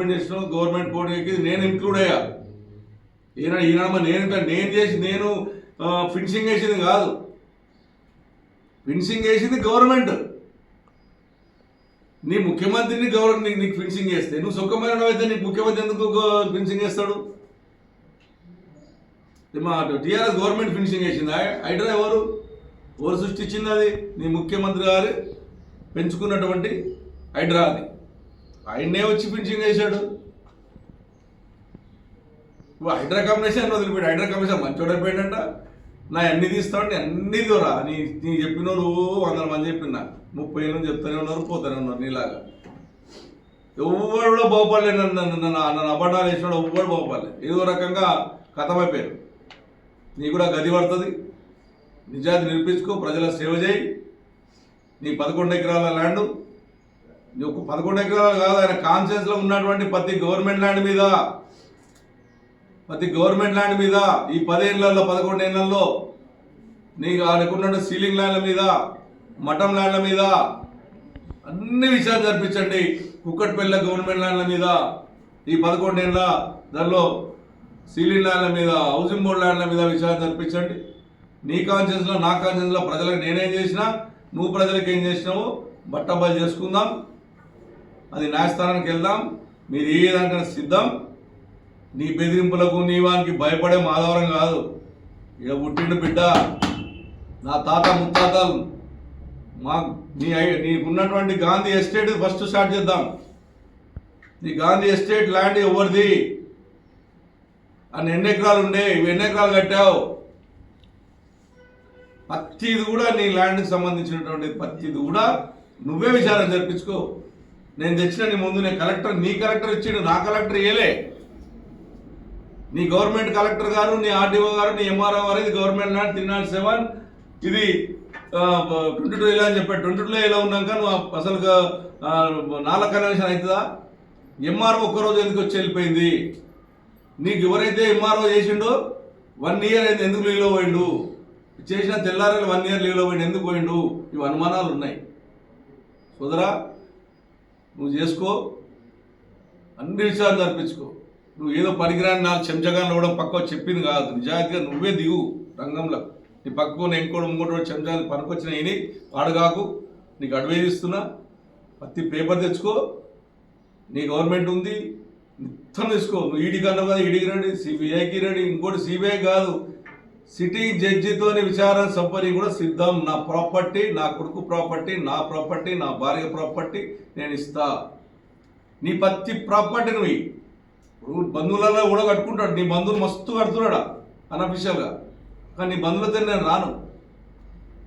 Government చేసిన government court నేను include అయ్యా. ఈయన ఈయన నేను నేను చేసి నేను ఫిన్షింగ్ వేసింది కాదు. ఫిన్షింగ్ వేసింది గవర్నమెంట్ నీ ముఖ్యమంత్రిని గవర్నమెంట్ నీకు నీకు ఫిన్షింగ్ చేస్తే నువ్వు సుఖమైన అయితే నీకు ముఖ్యమంత్రి ఎందుకు ఫిన్షింగ్ చేస్తాడు? మా టీఆర్ఎస్ గవర్నమెంట్ ఫినిషింగ్ వేసింది హైడ్రా ఎవరు? ఎవరు సృష్టించింది అది? నీ ముఖ్యమంత్రి గారు పెంచుకున్నటువంటి హైడ్రా అది. ఆయన్నే వచ్చి ఫినిషింగ్ వేశాడు ఇప్పుడు హైడ్రా కమిషన్ వదిలిపోయాడు హైడ్రా కమిషన్ మంచోడు అయిపోయాడంట నా అన్ని తీస్తాడు అన్ని దూరా నీ నీ చెప్పిన వాళ్ళు వందల మంది చెప్పిన. ముప్పై ఏళ్ళు చెప్తానే ఉన్నారు పోతూనే ఉన్నారు నీలాగా. ఎవరు కూడా బాగుపడలేదు నన్ను నన్ను నన్ను అబద్ధాలు వేసినాడు ఎవ్వరు బాగుపడలేదు ఏదో రకంగా కథమైపోయారు నీ కూడా గది పడుతుంది. నిజాన్ని నిరూపించుకో ప్రజల సేవ చేయి. నీ పదకొండు ఎకరాల ల్యాండ్ ఒక పదకొండు ఎకరాలు కాదు ఆయన కాన్షియస్లో ఉన్నటువంటి ప్రతి గవర్నమెంట్ ల్యాండ్ మీద. ప్రతి గవర్నమెంట్ ల్యాండ్ మీద ఈ పదేళ్ళలో పదకొండు ఏళ్ళలో నీకు ఆడుకున్న సీలింగ్ ల్యాండ్ల మీద మఠం ల్యాండ్ల మీద అన్ని విషయాలు జరిపించండి. కుక్కట్పల్లి గవర్నమెంట్ ల్యాండ్ల మీద ఈ పదకొండేళ్ళ దానిలో సీలింగ్ ల్యాండ్ల మీద హౌసింగ్ బోర్డ్ ల్యాండ్ల మీద విషయాలు జరిపించండి. నీ కాన్షియస్లో నా కాన్షియస్లో ప్రజలకు నేనేం చేసినా నువ్వు ప్రజలకు ఏం చేసినావు బట్టబయలు చేసుకుందాం. అది న్యాయస్థానానికి వెళ్దాం. మీరు ఏ దానికైనా సిద్ధం. నీ బెదిరింపులకు నీ వానికి భయపడే మాధవరం కాదు. ఇక పుట్టిండు బిడ్డ. నా తాత ముత్తాతలు. మా నీ ఐ- నీకున్నటువంటి గాంధీ ఎస్టేట్ ఫస్ట్ స్టార్ట్ చేద్దాం. నీ గాంధీ ఎస్టేట్ ల్యాండ్ ఎవరిది? అని ఎన్ని ఎకరాలు ఉండే? ఇవి ఎన్ని ఎకరాలు కట్టావు? ప్రతిది కూడా నీ ల్యాండ్కి సంబంధించినటువంటి ప్రతిది కూడా నువ్వే విచారం జరిపించుకో. నేను తెచ్చిన నీ ముందు నేను కలెక్టర్ నీ కలెక్టర్ ఇచ్చిండు నా కలెక్టర్ ఇయలే నీ గవర్నమెంట్ కలెక్టర్ గారు నీ ఆర్డీఓ గారు నీ ఎంఆర్ఓ గారు ఇది government not three not seven. ఇది ట్వంటీ టూ ఇలా అని చెప్పాడు. ట్వంటీ టూలో ఇలా ఉన్నాక నువ్వు అసలు నాలుగు కన్వెన్షన్ అవుతుందా? ఎంఆర్ఓ ఒక్కరోజు ఎందుకు వచ్చి వెళ్ళిపోయింది? నీకు ఎవరైతే ఎంఆర్ఓ చేసిండో వన్ ఇయర్ అయితే ఎందుకు లీవ్లో పోయిండు? చేసిన తెల్లారని వన్ ఇయర్ లీవ్లో పోయిండు ఎందుకు పోయిండు? ఇవి అనుమానాలు ఉన్నాయి. కుదరా నువ్వు చేసుకో అన్ని విషయాలు జరిపించుకో నువ్వు ఏదో పనికిరాని నాకు చెంచగాన్ని ఇవ్వడం పక్క చెప్పింది కాదు. నిజాయితీగా నువ్వే దిగు రంగంలో. నీ పక్కన ఇంకోటి ఇంకోటి చెంచాలు పనికొచ్చిన ఇని వాడుగాకు నీకు అడ్వైజ్ ఇస్తున్నా. ప్రతి పేపర్ తెచ్చుకో. నీ గవర్నమెంట్ ఉంది. మొత్తం తీసుకో. నువ్వు ఈడీ కన్నా కదా ఈడీకి రండి సిబిఐకి రండి ఇంకోటి సిబిఐ కాదు. సిటీ జడ్జితోని విచారణ సంపరి కూడా సిద్ధం. నా ప్రాపర్టీ నా కొడుకు ప్రాపర్టీ నా ప్రాపర్టీ నా భార్య ప్రాపర్టీ నేను ఇస్తా. నీ ప్రతి ప్రాపర్టీ నువ్వు ఇప్పుడు బంధువులలో కూడా కట్టుకుంటాడు. నీ బంధువులు మస్తు కడుతున్నాడా? అనఫిషియల్గా కానీ నీ బంధువులతో నేను రాను.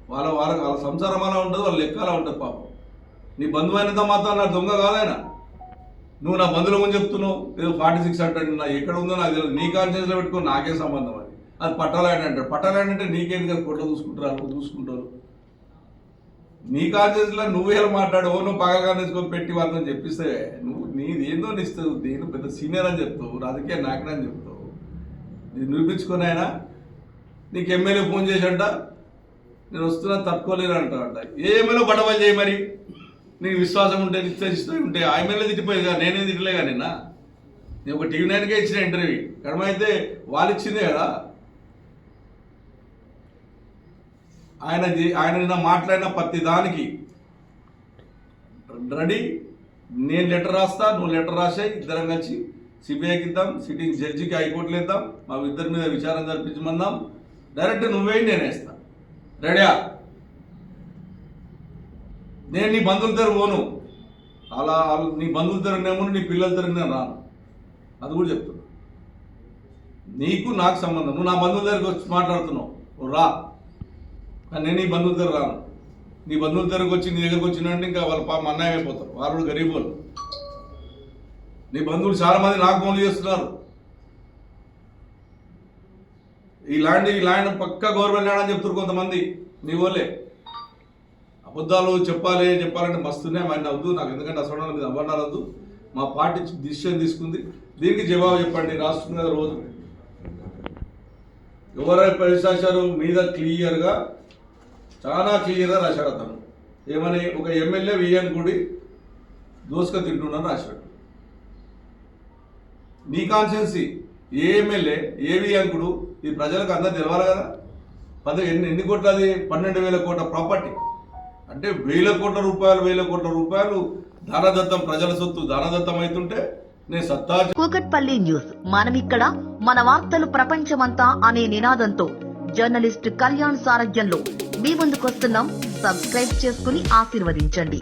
వాళ్ళ వాళ్ళ వాళ్ళ సంసారం అలా ఉండదు వాళ్ళ లెక్క అలా ఉంటుంది పాపం. నీ బంధువు అయినంత మాత్రం నా దొంగ కాదైనా. నువ్వు నా బంధువుల ముందు చెప్తున్నావు. ఏదో ఫార్టీ సిక్స్ అంటాడు నా ఎక్కడ ఉందో నాకు తెలియదు. నీ కాన్షియస్లో పెట్టుకో నాకే సంబంధం అది. అది పట్టాలండ్ అంటారు. పట్టాలండ్ అంటే నీకేంది కదా చూసుకుంటారు చూసుకుంటారు. నీ కాన్షియస్లో నువ్వే మాట్లాడు ఓ నువ్వు పగగా తీసుకొని పెట్టి వాళ్ళని చెప్పిస్తే నువ్వు నీది ఏందో నిస్తావు నేను పెద్ద సీనియర్ అని చెప్తావు రాజకీయ నాయకుడు అని చెప్తావు. నేను నిరూపించుకొని ఆయన నీకు ఎమ్మెల్యే ఫోన్ చేసంట నేను వస్తున్నా తట్టుకోలేను అంట ఏ ఎమ్మెల్యే బడవలు చేయి మరి? నీకు విశ్వాసం ఉంటే నిశ్చయిస్తూ ఉంటే ఆ ఎమ్మెల్యే తిట్టిపోయేది కదా నేనే తిట్టలేగా నిన్న? నేను ఒక టీవీ నైన్కే ఇచ్చిన ఇంటర్వ్యూ. కడమైతే వాళ్ళు ఇచ్చిందే కదా. ఆయన ఆయన నిన్న మాట్లాడిన ప్రతి దానికి రెడీ. నేను లెటర్ రాస్తా నువ్వు లెటర్ రాసే ఇద్దరం కలిసి సిబిఐకి ఇద్దాం సిట్టింగ్ జడ్జికి హైకోర్టులు ఇద్దాం మా ఇద్దరి మీద విచారణ జరిపించమందాం డైరెక్ట్ నువ్వే నేను వేస్తా. రెడీయా? నేను నీ బంధువుల దగ్గర పోను. అలా నీ బంధువుల దగ్గర నీ పిల్లల దగ్గర నేను రాను. అది కూడా చెప్తున్నా. నీకు నాకు సంబంధం. నువ్వు నా బంధువుల దగ్గరికి వచ్చి మాట్లాడుతున్నావు. రా. నేను నీ బంధువుల దగ్గర రాను. నీ బంధువుల దగ్గరకు వచ్చి నీ దగ్గరకు వచ్చినంటే ఇంకా వాళ్ళ పాపం అన్నయ్య అయిపోతారు. వాళ్ళు గరీబులు నీ బంధువులు చాలా మంది నాకు ఫోన్లు చేస్తున్నారు. ఈ ల్యాండ్ ఈ ల్యాండ్ పక్క గవర్నమెంట్ ల్యాండ్ అని చెప్తారు కొంతమంది. నీ వాళ్ళే అబద్ధాలు చెప్పాలి చెప్పాలంటే మస్తున్నాయి ఆయన అవద్దు నాకు ఎందుకంటే అసలు మీద అబద్ధాలు వద్దు. మా పార్టీ డిసిషన్ తీసుకుంది. దీనికి జవాబు చెప్పండి. రాష్ట్రం రోజు. ఎవరైతే పరిశాశారు మీద క్లియర్గా చాలా క్లియర్గా రాశాడు అతను. ఏమని ఒక ఎమ్మెల్యే విఎన్ గుడి దోసుక తింటున్నాను రాశాడు. నీ కాన్స్టిట్యున్సీ ఏ ఎమ్మెల్యే ఏ వియంకుడు ఈ ప్రజలకు అందరూ తెలవాలి కదా? పది ఎన్ని ఎన్ని కోట్ల అది పన్నెండు వేల కోట్ల ప్రాపర్టీ. అంటే వేల కోట్ల రూపాయలు వేల కోట్ల రూపాయలు దానదత్తం ప్రజల సొత్తు దానదత్తం అవుతుంటే నేను సత్తా కూకట్పల్లి న్యూస్. ఇక్కడ మన వార్తలు ప్రపంచమంతా అనే నినాదంతో జర్నలిస్ట్ కళ్యాణ్ సారథ్యంలో మీ ముందుకొస్తున్నాం. సబ్స్క్రైబ్ చేసుకుని ఆశీర్వదించండి.